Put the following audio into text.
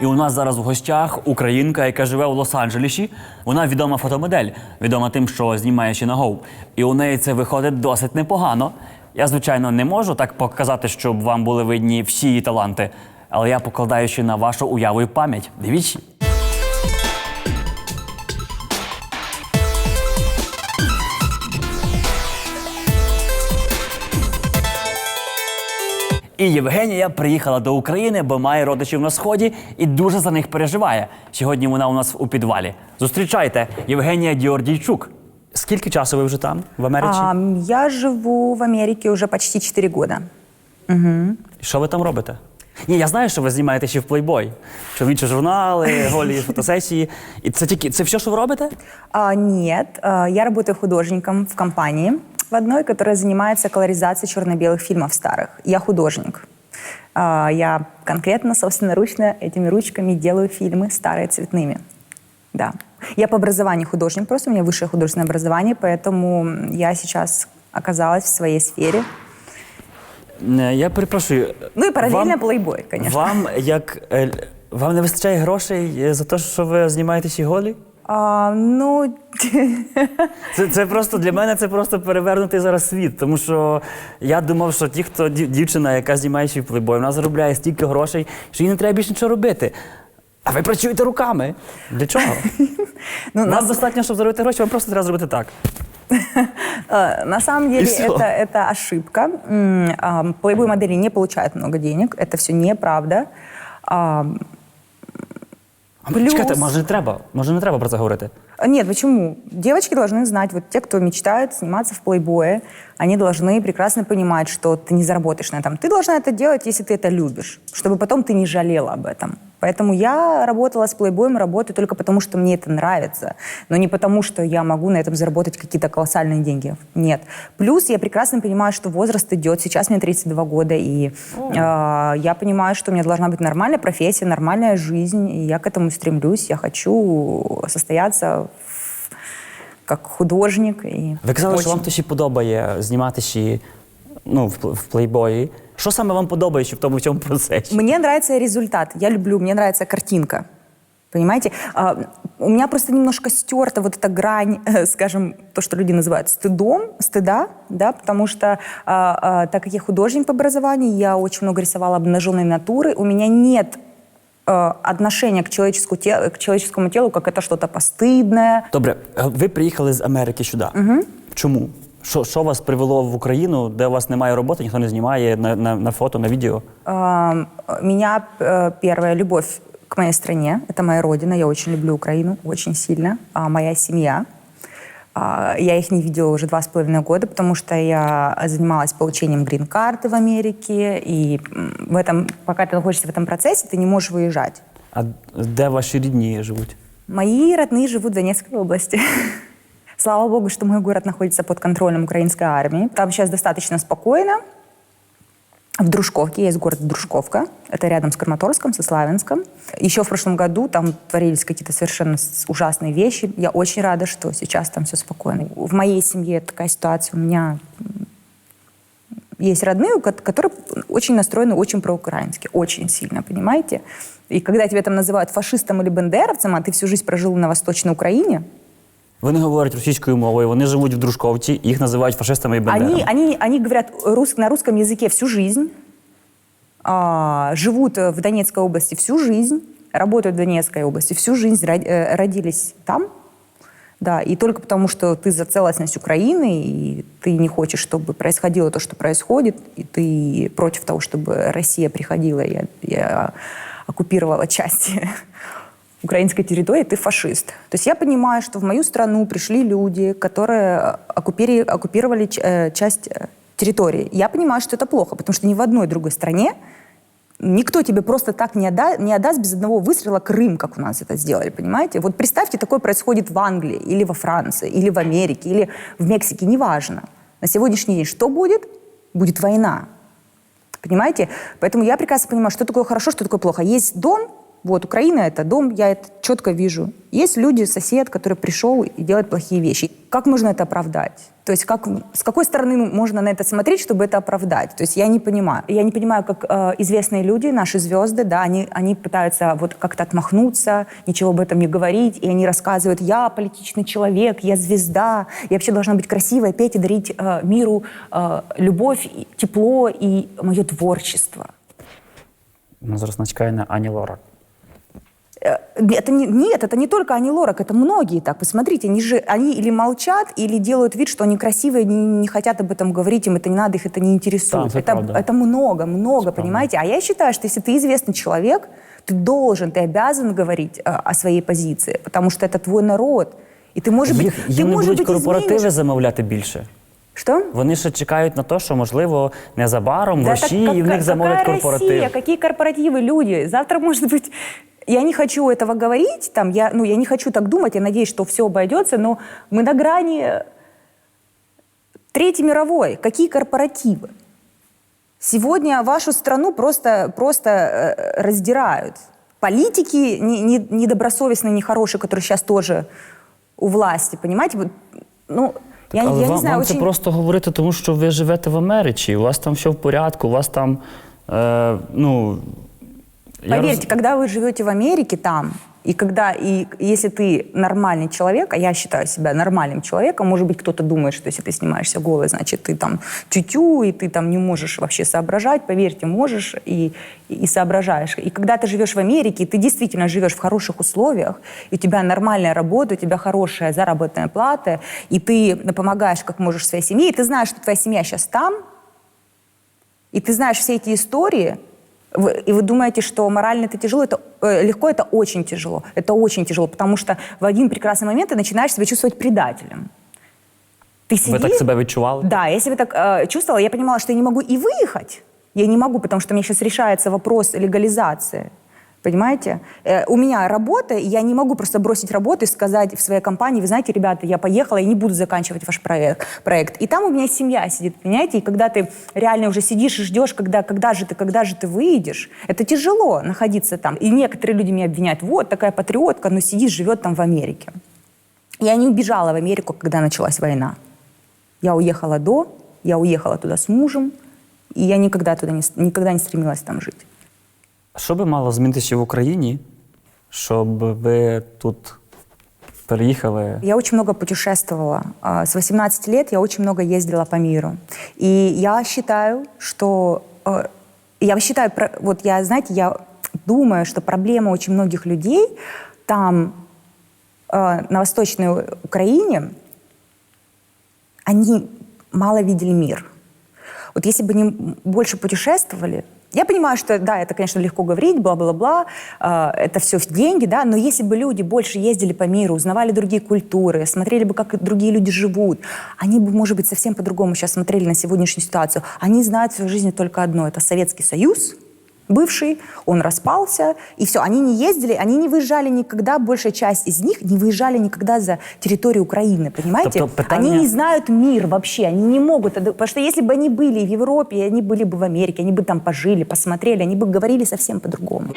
І у нас зараз в гостях українка, яка живе у Лос-Анджелесі. Вона відома фотомодель, відома тим, що знімає ще на Go. І у неї це виходить досить непогано. Я, звичайно, не можу так показати, щоб вам були видні всі її таланти, але я покладаю ще на вашу уяву і пам'ять. Дивіться. І Євгенія приїхала до України, бо має родичів на сході і дуже за них переживає. Сьогодні вона у нас у підвалі. Зустрічайте, Євгенія Діордійчук. Скільки часу ви вже там, в Америці? А, я живу в Америке уже почти 4 года. І Що ви там робите? Ні, я знаю, що ви знімаєте ще в в інші журнали, голі фотосесії. І це тільки це все, що ви робите? А, нет, а, я работаю художником в компании в одной, которая занимается колоризацией черно-белых фильмов старых. Я художник. А, я конкретно, собственноручно этими ручками делаю фильмы старые цветными. Да. Я по образованию художник, просто у меня высшее художественное образование, поэтому я сейчас оказалась в своей сфере. Не, Я перепрошую. Ну и параллельно вам, плейбой, конечно. Вам як е, вам не вистачає грошей е, за те, що ви знімаєтеся голі? А, ну, Це, це просто для мене це просто перевернутий зараз світ. Тому що я думав, що ті, хто дів- дівчина, яка знімає ще в плейбой, вона заробляє стільки грошей, що їй не треба більше нічого робити. А ви працюєте руками. Для чого? ну, Нам достатньо, щоб заробити гроші, вам просто треба зробити так. Э, На самом деле всё. это, это ошибка. М, а, Плейбой модели не получают много денег. Это все неправда. А, А Плюс- Чекайте, може не треба? Може не треба про це говорити? Нет, почему? Девочки должны знать, вот те, кто мечтает сниматься в плейбое, они должны прекрасно понимать, что ты не заработаешь на этом. Ты должна это делать, если ты это любишь, чтобы потом ты не жалела об этом. Поэтому я работала с плейбоем, работаю только потому, что мне это нравится, но не потому, что я могу на этом заработать какие-то колоссальные деньги. Нет. Плюс я прекрасно понимаю, что возраст идет. Сейчас мне 32 года, и э, я понимаю, что у меня должна быть нормальная профессия, нормальная жизнь, и я к этому стремлюсь. Я хочу состояться в- как художник. И Ви казали, що очень- вам то ще подобає знімати ще ну, в, пл- в плейбої. Що саме вам подобається в тому в цьому процесі? Мне нравится результат. Я люблю, мне нравится картинка. Понимаете? А, у меня просто немножко стерта вот эта грань, э, скажем, то, что люди называют стыдом, стыда, да, потому что а, а, так как я художник по образованию, я очень много рисовала обнаженной натуры, у меня нет э, отношения к, человеческому те- к человеческому телу, как это что-то постыдное. Добре, е, ви приїхали з Америки сюди. Угу. Чому? Що, що вас привело в Україну, де у вас немає роботи, ніхто не знімає на, на, на фото, на відео? Эм, Меня э, первая любовь к моей стране, это моя родина, я очень люблю Украину, очень сильно, а моя семья. А, Я их не видела уже два с половиной года, потому что я занималась получением грин-карты в Америке, и м, в этом, пока ты находишься в этом процессе, ты не можешь выезжать. А де ваші рідні живуть? Мои родные живут в Донецкой области. Слава богу, что мой город находится под контролем украинской армии. Там сейчас достаточно спокойно. В Дружковке есть город Дружковка. Это рядом с Краматорском, со Славянском. Еще в прошлом году там творились какие-то совершенно ужасные вещи. Я очень рада, что сейчас там все спокойно. В моей семье такая ситуация. У меня есть родные, которые очень настроены очень проукраински, очень сильно, понимаете? И когда тебя там называют фашистом или бендеровцем, а ты всю жизнь прожил на Восточной Украине, Вони говорять російською мовою, вони живуть в Дружковці, їх називають фашистами і бандерами. Они, они, они говорят рус- на русском языке всю жизнь, а, живут э, в Донецкой области всю жизнь, работают в Донецкой области всю жизнь, ро- э, родились там. Да, и только потому, что ты за целостность Украины, и ты не хочешь, чтобы происходило то, что происходит, и ты против того, чтобы Россия приходила и, и, а, оккупировала части украинской территории, ты фашист. То есть я понимаю, что в мою страну пришли люди, которые оккупири- оккупировали ч- э, часть э, территории. Я понимаю, что это плохо, потому что ни в одной другой стране Никто тебе просто так не, отда- не отдаст без одного выстрела Крым, как у нас это сделали, понимаете? Вот представьте, такое происходит в Англии, или во Франции, или в Америке, или в Мексике, неважно. На сегодняшний день что будет? Будет война. Понимаете? Поэтому я прекрасно понимаю, что такое хорошо, что такое плохо. Есть дом, Вот, Украина – это дом, я это четко вижу. Есть люди, сосед, который пришел и делает плохие вещи. Как можно это оправдать? То есть как, с какой стороны можно на это смотреть, чтобы это оправдать? То есть я не понимаю. Я не понимаю, как э, известные люди, наши звезды, да, они, они пытаются вот как-то отмахнуться, ничего об этом не говорить, и они рассказывают, я политичный человек, я звезда, я вообще должна быть красивой, петь и дарить э, миру э, любовь, тепло и мое творчество. Ну, зараз нас чекає на Ані Лорак. Э, Это не, нет, это не только Ани Лорак, это многие так. Посмотрите, они же они или молчат, или делают вид, что они красивые, не, не хотят об этом говорить, им это не надо, их это не интересует. Да, это это, правда. это много, много, понимаете? А я считаю, что если ты известный человек, ты должен, ты обязан говорить э, о своей позиции, потому что это твой народ. И ты, может быть, Їх, ты, їм не может будуть быть, корпоративи изменишь. замовляти більше. Что? Вони ще чекають на те, що можливо незабаром в Да это Росії в них какая- замовлять какая корпоратив. Россия? Какие корпоративы, люди? Завтра, может быть, я не хочу этого говорить, там, я, ну, я не хочу так думать, я надеюсь, что все обойдется, но мы на грани Третьей мировой. Какие корпоративы? Сегодня вашу страну просто, просто э, раздирают. Политики не- не- недобросовестные, нехорошие, которые сейчас тоже у власти, понимаете? Ну, я, Але я вам, не знаю, вам очень... це просто говорити, тому що ви живете в Америці, у вас там все в порядку, у вас там. Е, ну, Поверьте, роз- когда вы живете в Америке там, и когда, и если ты нормальный человек, а я считаю себя нормальным человеком, может быть, кто-то думает, что если ты снимаешься голый, значит, ты там тютю, и ты там не можешь вообще соображать, поверьте, можешь и, и соображаешь. И когда ты живешь в Америке, ты действительно живешь в хороших условиях, и у тебя нормальная работа, у тебя хорошая заработная плата, и ты помогаешь как можешь своей семье, и ты знаешь, что твоя семья сейчас там, и ты знаешь все эти истории, и вы думаете, что морально это тяжело, это э, легко, это очень тяжело. Это очень тяжело, потому что в один прекрасный момент ты начинаешь себя чувствовать предателем. Ты сидишь... так себе відчували? Да, я себя так э, чувствовала, я понимала, что я не могу и выехать. Я не могу, потому что у меня сейчас решается вопрос легализации. Понимаете? Э, у меня работа, и я не могу просто бросить работу и сказать в своей компании, вы знаете, ребята, я поехала, я не буду заканчивать ваш проект. проект. И там у меня семья сидит, понимаете? И когда ты реально уже сидишь и ждешь, когда, когда же ты, когда же ты выйдешь, это тяжело находиться там. И некоторые люди меня обвиняют, вот такая патриотка, но сидит, живет там в Америке. Я не убежала в Америку, когда началась война. Я уехала до, я уехала туда с мужем, и я никогда туда не, никогда не стремилась там жить. Що би мало змінитися в Україні, щоб ви тут переїхали? Я очень много путешествовала. А, С 18 лет я очень много ездила по миру. И я считаю, что... э, Я считаю, про- вот я, знаете, я думаю, что проблема очень многих людей там, э, на Восточной Украине, они мало видели мир. Вот если бы они больше путешествовали, я понимаю, что, да, это, конечно, легко говорить, бла-бла-бла, э, это все деньги, да, но если бы люди больше ездили по миру, узнавали другие культуры, смотрели бы, как другие люди живут, они бы, может быть, совсем по-другому сейчас смотрели на сегодняшнюю ситуацию. Они знают в своей жизни только одно – это Советский Союз, бывший, он распался, и все. Они не ездили, они не выезжали никогда, большая часть из них не выезжали никогда за территорию Украины, понимаете? Тобто питання- Они не знают мир вообще, они не могут. Потому что если бы они были в Европе, они были бы в Америке, они бы там пожили, посмотрели, они бы говорили совсем по-другому.